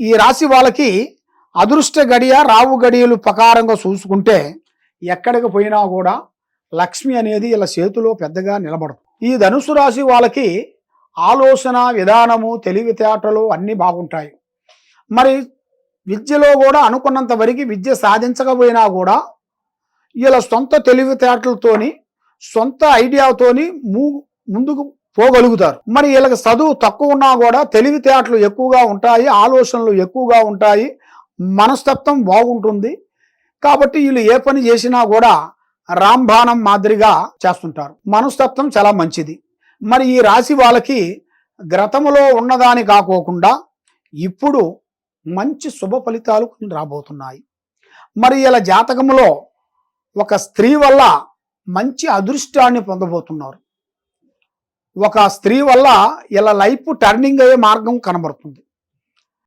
ఈ రాశి వాళ్ళకి అదృష్ట గడియ రావు గడియలు ప్రకారంగా చూసుకుంటే ఎక్కడికి పోయినా కూడా లక్ష్మి అనేది ఇలా చేతిలో పెద్దగా నిలబడదు. ఈ ధనుసు రాశి వాళ్ళకి ఆలోచన విధానము తెలివితేటలు అన్నీ బాగుంటాయి. మరి విద్యలో కూడా అనుకున్నంత వరకు విద్య సాధించకపోయినా కూడా ఇలా సొంత తెలివితేటలతోని సొంత ఐడియాతోని మూ ముందుకు పోగలుగుతారు. మరి వీళ్ళకి చదువు తక్కువ ఉన్నా కూడా తెలివితేటలు ఎక్కువగా ఉంటాయి ఆలోచనలు ఎక్కువగా ఉంటాయి మనస్తత్వం బాగుంటుంది. కాబట్టి వీళ్ళు ఏ పని చేసినా కూడా రాంబాణం మాదిరిగా చేస్తుంటారు. మనస్తత్వం చాలా మంచిది. మరి ఈ రాశి వాళ్ళకి గ్రతములో ఉన్నదాని కాకోకుండా ఇప్పుడు మంచి శుభ ఫలితాలు రాబోతున్నాయి. మరి ఇలా జాతకములో ఒక స్త్రీ వల్ల మంచి అదృష్టాన్ని పొందబోతున్నారు. ఒక స్త్రీ వల్ల ఇలా లైఫ్ టర్నింగ్ అయ్యే మార్గం కనబడుతుంది.